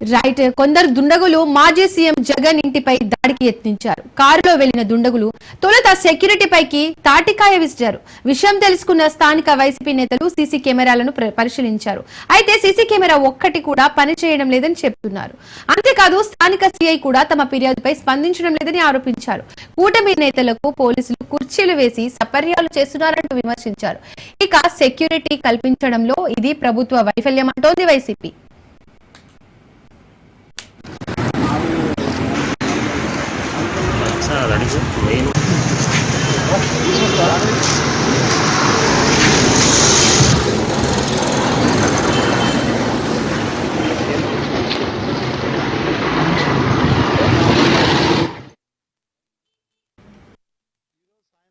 Right. కొందరు దుండగులు మాజీ సీఎం జగన్ ఇంటిపై దాడికి యత్నించారు. కారులో వెళ్ళిన దుండగులు తొలుత సెక్యూరిటీ పైకి తాటికాయ విసిరారు. విషయం తెలుసుకున్న స్థానిక వైసీపీ నేతలు సీసీ కెమెరాలను పరిశీలించారు. అయితే సీసీ కెమెరా ఒక్కటి కూడా పనిచేయడం లేదని చెప్తున్నారు. అంతేకాదు స్థానిక సీఐ కూడా తమ ఫిర్యాదుపై స్పందించడం లేదని ఆరోపించారు. కూటమి నేతలకు పోలీసులు కుర్చీలు వేసి సపర్యాలు చేస్తున్నారంటూ విమర్శించారు. ఇక సెక్యూరిటీ కల్పించడంలో ఇది ప్రభుత్వ వైఫల్యం అంటోంది వైసీపీ.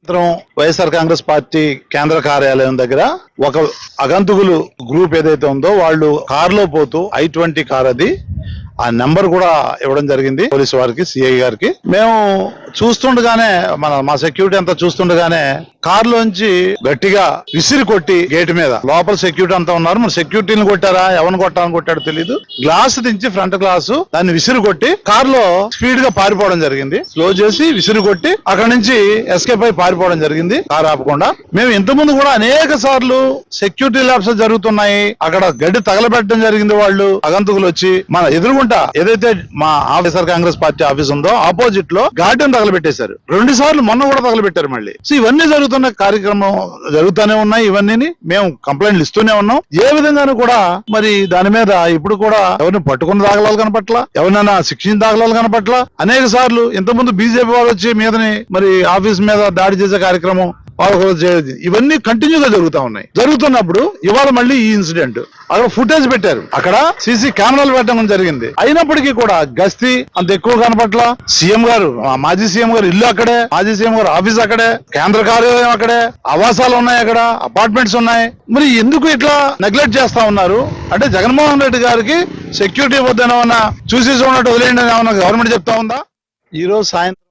సాయంత్రం వైఎస్ఆర్ కాంగ్రెస్ పార్టీ కేంద్ర కార్యాలయం దగ్గర ఒక అగంతుకులు గ్రూప్ ఏదైతే ఉందో వాళ్ళు కారులో పోతూ ఐ ట్వంటీ కార్ అది ఆ నెంబర్ కూడా ఇవ్వడం జరిగింది. పోలీసు వారికి సిఐ గారికి. మేము చూస్తుండగానే మన మా సెక్యూరిటీ అంతా చూస్తుండగానే కారులోంచి గట్టిగా విసిరి కొట్టి గేట్ మీద. లోపల సెక్యూరిటీ అంతా ఉన్నారు. మన సెక్యూరిటీని కొట్టారా? ఎవరిని కొట్టాలని కొట్టాడో తెలియదు గ్లాస్ దించి ఫ్రంట్ గ్లాసు దాన్ని విసిరి కొట్టి కారులో స్పీడ్గా పారిపోవడం జరిగింది. స్లో చేసి విసిరి కొట్టి అక్కడ నుంచి ఎస్కేప్ అయి పారిపోవడం జరిగింది. కారు ఆపకుండా. మేము ఇంతకుముందు కూడా అనేక సార్లు సెక్యూరిటీ ల్యాబ్స్ జరుగుతున్నాయి. అక్కడ గడ్డి తగలబెట్టడం జరిగింది వాళ్ళు. అగంతుకులు వచ్చి మన ఎదురుగుంట ఏదైతే మా ఆఫీసర్ కాంగ్రెస్ పార్టీ ఆఫీస్ ఉందో ఆపోజిట్లో గార్డెన్ తగలబెట్టేశారు. రెండు సార్లు మొన్న కూడా తగలబెట్టారు మళ్ళీ. సో ఇవన్నీ జరుగుతున్న కార్యక్రమం జరుగుతూనే ఉన్నాయి. ఇవన్నీ మేము కంప్లైంట్లు ఇస్తూనే ఉన్నాం. ఏ విధంగానూ కూడా మరి దాని మీద ఇప్పుడు కూడా ఎవరిని పట్టుకున్న దాఖలాలు కనపట్ల ఎవరినైనా శిక్షణ దాఖలాలు కనపట్ల. అనేక సార్లు ఇంతకుముందు బీజేపీ వాళ్ళు వచ్చి మీదని మరి ఆఫీస్ మీద దాడి చేసే కార్యక్రమం వాళ్ళకు చేయదు ఇవన్నీ కంటిన్యూ గా జరుగుతా ఉన్నాయి. జరుగుతున్నప్పుడు ఇవాళ మళ్ళీ ఈ ఇన్సిడెంట్ అక్కడ ఫుటేజ్ పెట్టారు. అక్కడ సీసీ కెమెరాలు పెట్టడం జరిగింది. అయినప్పటికీ కూడా గస్తీ అంత ఎక్కువ కనపట్ల. సీఎం గారు మాజీ సీఎం గారు ఇల్లు అక్కడే మాజీ సీఎం గారు ఆఫీస్ అక్కడే కేంద్ర కార్యాలయం అక్కడే ఆవాసాలు ఉన్నాయి అక్కడ అపార్ట్మెంట్స్ ఉన్నాయి. మరి ఎందుకు ఇట్లా నెగ్లెక్ట్ చేస్తా ఉన్నారు? అంటే జగన్మోహన్ రెడ్డి గారికి సెక్యూరిటీ వద్దని ఏమన్నా చూసి చూడటం వదిలేయండి ఏమన్నా గవర్నమెంట్ చెప్తా ఉందా? ఈ రోజు సాయంత్రం